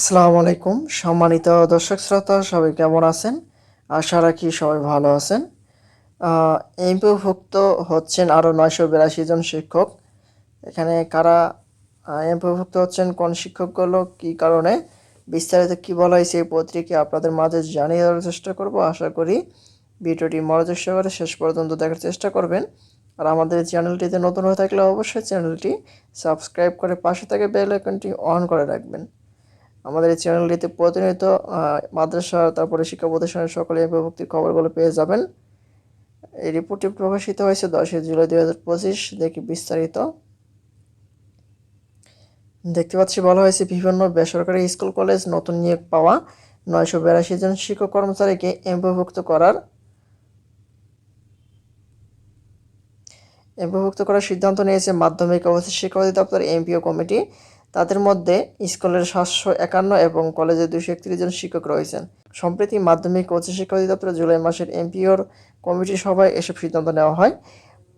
আসসালামু আলাইকুম। সম্মানিত দর্শক শ্রোতা, সবাই কেমন আছেন? আশা রাখি সবাই ভালো আছেন। এমপিভুক্ত হচ্ছেন আরও নয়শো বিরাশি জন শিক্ষক। এখানে কারা এমপিভুক্ত হচ্ছেন, কোন শিক্ষকগুলো, কী কারণে, বিস্তারিত কী বলা হয়েছে, এই পত্রিকা আপনাদের মাঝে জানিয়ে দেওয়ার চেষ্টা করব। আশা করি ভিডিওটি মনোযোগ সহকারে শেষ পর্যন্ত দেখার চেষ্টা করবেন। আর আমাদের চ্যানেলটিতে নতুন হয়ে থাকলে অবশ্যই চ্যানেলটি সাবস্ক্রাইব করে পাশে থেকে বেল আইকনটি অন করে রাখবেন। আমাদের এই চ্যানেলটিতে প্রতিনিয়ত মাদ্রাসা, তারপরে শিক্ষা প্রতিষ্ঠানের সকলে বিভক্তির খবরগুলো পেয়ে যাবেন। এই রিপোর্টটি প্রকাশিত হয়েছে দশই জুলাই দুই হাজার পঁচিশ, দেখি বিস্তারিত। দেখতে পাচ্ছি, বলা হয়েছে, বিভিন্ন বেসরকারি স্কুল, কলেজ নতুন নিয়োগ পাওয়া নয়শো বিরাশি জন শিক্ষক কর্মচারীকে এমপিভুক্ত করার এমপিভুক্ত করার সিদ্ধান্ত নিয়েছে মাধ্যমিক উচ্চ শিক্ষা অধিদপ্তর, এমপিও কমিটি। তাদের মধ্যে স্কুলের সাতশো একান্ন এবং কলেজে দুশো একত্রিশ জন শিক্ষক রয়েছেন। সম্প্রতি মাধ্যমিক ও উচ্চ শিক্ষা অধিদপ্তর জুলাই মাসের এমপিওর কমিটি সভায় এসব সিদ্ধান্ত নেওয়া হয়।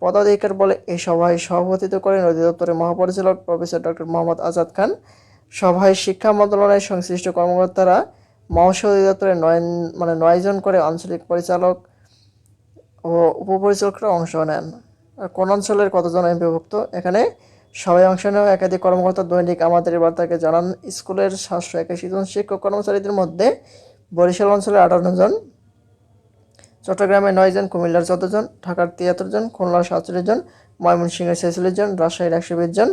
পদাধিকার বলে এই সভায় সভাপতিত্ব করেন অধিদপ্তরের মহাপরিচালক প্রফেসর ডক্টর মোহাম্মদ আজাদ খান। সভায় শিক্ষা মন্ত্রণালয়ের সংশ্লিষ্ট কর্মকর্তারা মহাশয় অধিদপ্তরের নয় মানে নয়জন করে আঞ্চলিক পরিচালক ও উপপরিচালকরা অংশ নেন। কোন অঞ্চলের কতজন এমপিভুক্ত এখানে সবাই অংশ নেওয়া একাধিক কর্মকর্তা, দৈনিক আমাদের বার্তাকে জানান। স্কুলের সাতশো একাশি জন শিক্ষক কর্মচারীদের মধ্যে বরিশাল অঞ্চলের আটান্ন জন, চট্টগ্রামে নয় জন, কুমিল্লার চোদ্দ জন, ঢাকার তিয়াত্তর জন খুলনার সাতচল্লিশ জন, ময়মনসিংহের ছেচল্লিশ জন, রাজশাহীর একশো বিশ জন,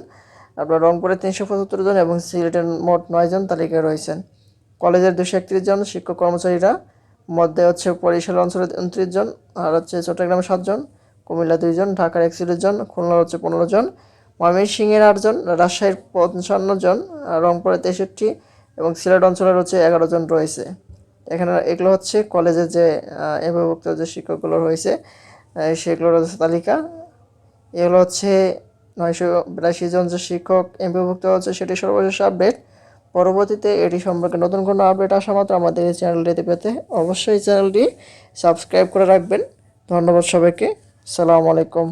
আপনার রংপুরে তিনশো পঁচাত্তর জন এবং সিলেটের মোট নয় জন তালিকায় রয়েছেন। কলেজের দুশো একত্রিশ জন শিক্ষক কর্মচারীরা, মধ্যে হচ্ছে বরিশাল অঞ্চলের উনত্রিশ জন, আর হচ্ছে চট্টগ্রামে সাতজন কুমিল্লা দুইজন ঢাকার একচল্লিশ জন, খুলনার হচ্ছে পনেরো জন ময়মনসিংহের আটজন, রাজশাহীর পঞ্চান্ন জন, রংপুরে তেষট্টি এবং সিলেট অঞ্চলের হচ্ছে এগারো জন রয়েছে। এখানে এগুলো হচ্ছে কলেজের যে এভাবেভুক্ত যে শিক্ষকগুলো রয়েছে সেগুলোর তালিকা। এগুলো হচ্ছে নয়শো বিরাশি জন যে শিক্ষক এমপিভুক্ত হচ্ছে, সেটি সর্বশেষ আপডেট। পরবর্তীতে এটি সম্পর্কে নতুন কোনো আপডেট আসা মাত্র আমাদের এই চ্যানেলটিতে পেতে অবশ্যই চ্যানেলটি সাবস্ক্রাইব করে রাখবেন। ধন্যবাদ সবাইকে। সালামু আলাইকুম।